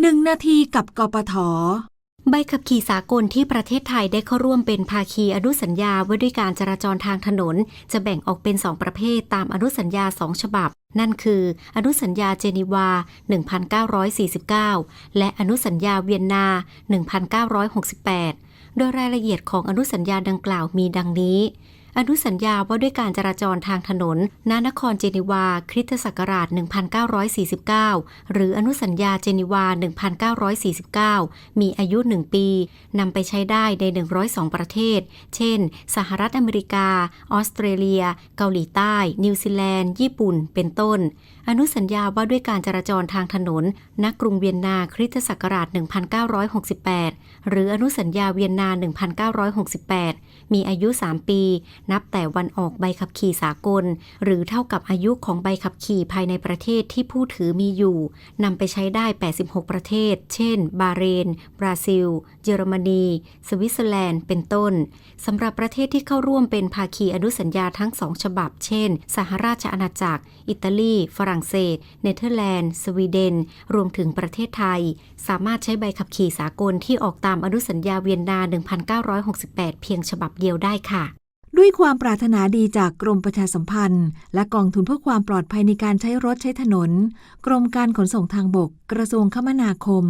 1นาทีกับกปทใบขับขี่สากลที่ประเทศไทยได้เข้าร่วมเป็นภาคีอนุสัญญาว่าด้วยการจราจรทางถนน จะแบ่งออกเป็น 2 ประเภทตามอนุสัญญา 2 ฉบับ นั่นคือ อนุสัญญาเจนีวา 1949 และอนุสัญญาเวียนนา 1968 โดยรายละเอียดของอนุสัญญาดังกล่าวมีดังนี้ อนุสัญญาว่าด้วยการจราจรทางถนนณนครเจนีวา คริสตศักราช 1949 หรืออนุสัญญาเจนีวา 1949 มีอายุ 1 ปี นำไปใช้ได้ใน 102 ประเทศ เช่น สหรัฐอเมริกา ออสเตรเลีย เกาหลีใต้ นิวซีแลนด์ ญี่ปุ่น เป็นต้น อนุสัญญาว่าด้วยการจราจรทางถนน ณ กรุงเวียนนา คริสตศักราช 1968 หรืออนุสัญญาเวียนนา 1968 มีอายุ 3 ปี นับแต่วันออกใบขับขี่สากล หรือเท่ากับอายุของใบขับขี่ภายในประเทศที่ผู้ถือมีอยู่นำไปใช้ได้ 86 ประเทศ เช่น บาเรน บราซิล เยอรมนี สวิตเซอร์แลนด์ เป็นต้นสำหรับประเทศที่เข้าร่วมเป็นภาคีอนุสัญญาทั้งสองฉบับ เช่น สหราชอาณาจักร อิตาลี ฝรั่งเศส เนเธอร์แลนด์ สวีเดน รวมถึงประเทศไทย สามารถใช้ใบขับขี่สากลที่ออกตามอนุสัญญาเวียนนา 1968 เพียงฉบับเดียวได้ค่ะ ด้วยความปรารถนาดีจากกรมประชาสัมพันธ์ และกองทุนเพื่อความปลอดภัยในการใช้รถใช้ถนน กรมการขนส่งทางบก กระทรวงคมนาคม